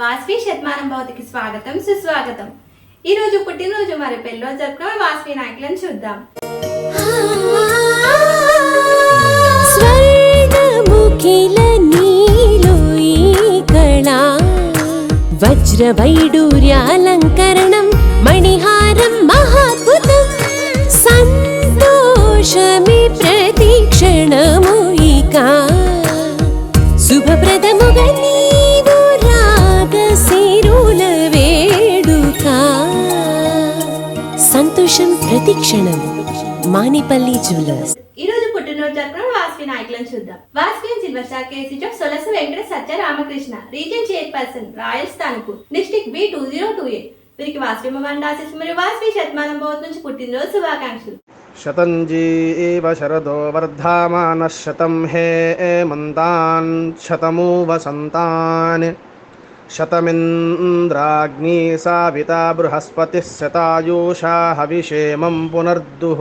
వాస్వి శతమానం భవతికి స్వాగతం సుస్వాగతం. ఈ రోజు పుట్టినరోజు మరి పెళ్ళో జరుపుకున్న వాస్వి నాయకులను చూద్దాం. వజ్ర వైడూర్యాలంకరణం మణిహారం మహాద్భుతం సంతోషమి ప్ర సంతోషం ప్రతిక్షణం మానిపల్లి జ్యువెలర్స్. ఈ రోజు పుట్టినరోజు జరుపుకున్న వాస్వి నాయకులను చూద్దాం. Vasavi silver star KC job Solasa Venkata Satya Ramakrishna region chairperson royal స్థానపూర్ district B two zero two eight వీరికి వాస్వి మండాసిస్ మరియు వాస్వి శతమానం భవత్ నుంచి పుట్టినరోజు శుభాకాంక్షలు. శతంజీవ శరదో వర్ధమానः శతం హే మంతాన్ శతమూ వసంతాన్ శతమింద్రాగ్నీ సావితా బృహస్పతిः శతాయూషా హవిషేమం పునర్దుః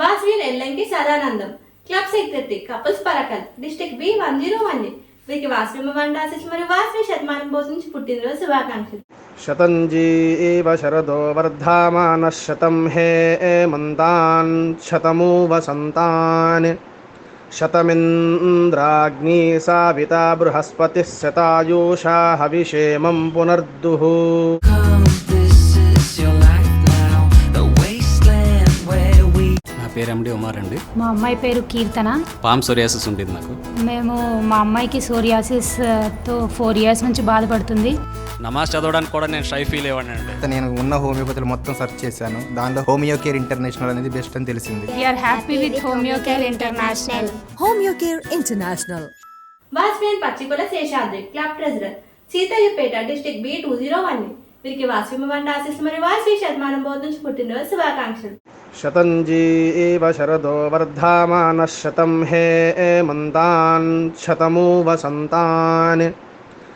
Vasavi Yellanki Sadanandam club secretary couples Parkal district B one zero one వీరికి వాస్వి మండాసిస్ మరియు వాస్వి శతమానం భవత్ నుంచి పుట్టినరోజు శుభాకాంక్షలు శతంజీవ శరదో వర్ధమానः శతం హే మంతాన్ శతమూ వసంతాన్ శతమింద్రాగ్నీ సావితా బృహస్పతిः శతాయూషా హవిషేమం పునర్దుః. Come, this is your life now. The wasteland where we నా పేరు ఎండి ఉమార్ అండి. మా అమ్మాయి పేరు కీర్తన. పామ్ సోరియాసిస్ ఉండేది నాకు మేము మా అమ్మాయికి సోరియాసిస్తో ఫోర్ ఇయర్స్ నుంచి బాధపడుతుంది. నమాజ్ చదవడానికి కూడా నేను షై ఫీల్ అయ్యాను అండి. నేను ఉన్న హోమియోపతిలో మొత్తం సెర్చ్ చేశాను. దానిలో హోమియో కేర్ ఇంటర్నేషనల్ అనేది బెస్ట్ అని తెలిసింది. We're happy with homeo care international Homeocare International. Vasavi and Pachikola Seshadri club treasurer Seethayyapeta district B two zero one వీరికి వాస్వి మండాసిస్ మరియు వాస్వి శతమానం నుంచి పుట్టినరోజు శుభాకాంక్షలు. శతంజీవ శరదో వర్ధమానः శతం హే మంతాన్ శతమూ వసంతాన్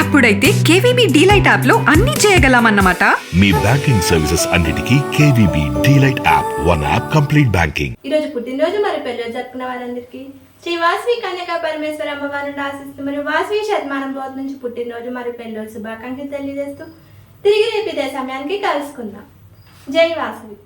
అప్పుడైతే కేవీబీ డీలైట్ యాప్లో అన్ని చేయగలమన్నమాట. మీ బ్యాంకింగ్ సర్వీసెస్ అన్నిటికీ KVB delight app one app complete banking. ఈ రోజు పుట్టినరోజు మరి పెళ్ళి జరుపుకున్న వారందరికీ శ్రీ వాస్వి కన్యకా పరమేశ్వర అమ్మవారిని ఆశిస్తూ మరియు వాస్వి శతమానం భవత్ నుంచి పుట్టినరోజు మరి పెళ్ళి శుభాకాంక్షలు తెలియజేస్తూ తిరిగి రేపు ఇదే సమయానికి కలుసుకుందాం. జై వాసవి.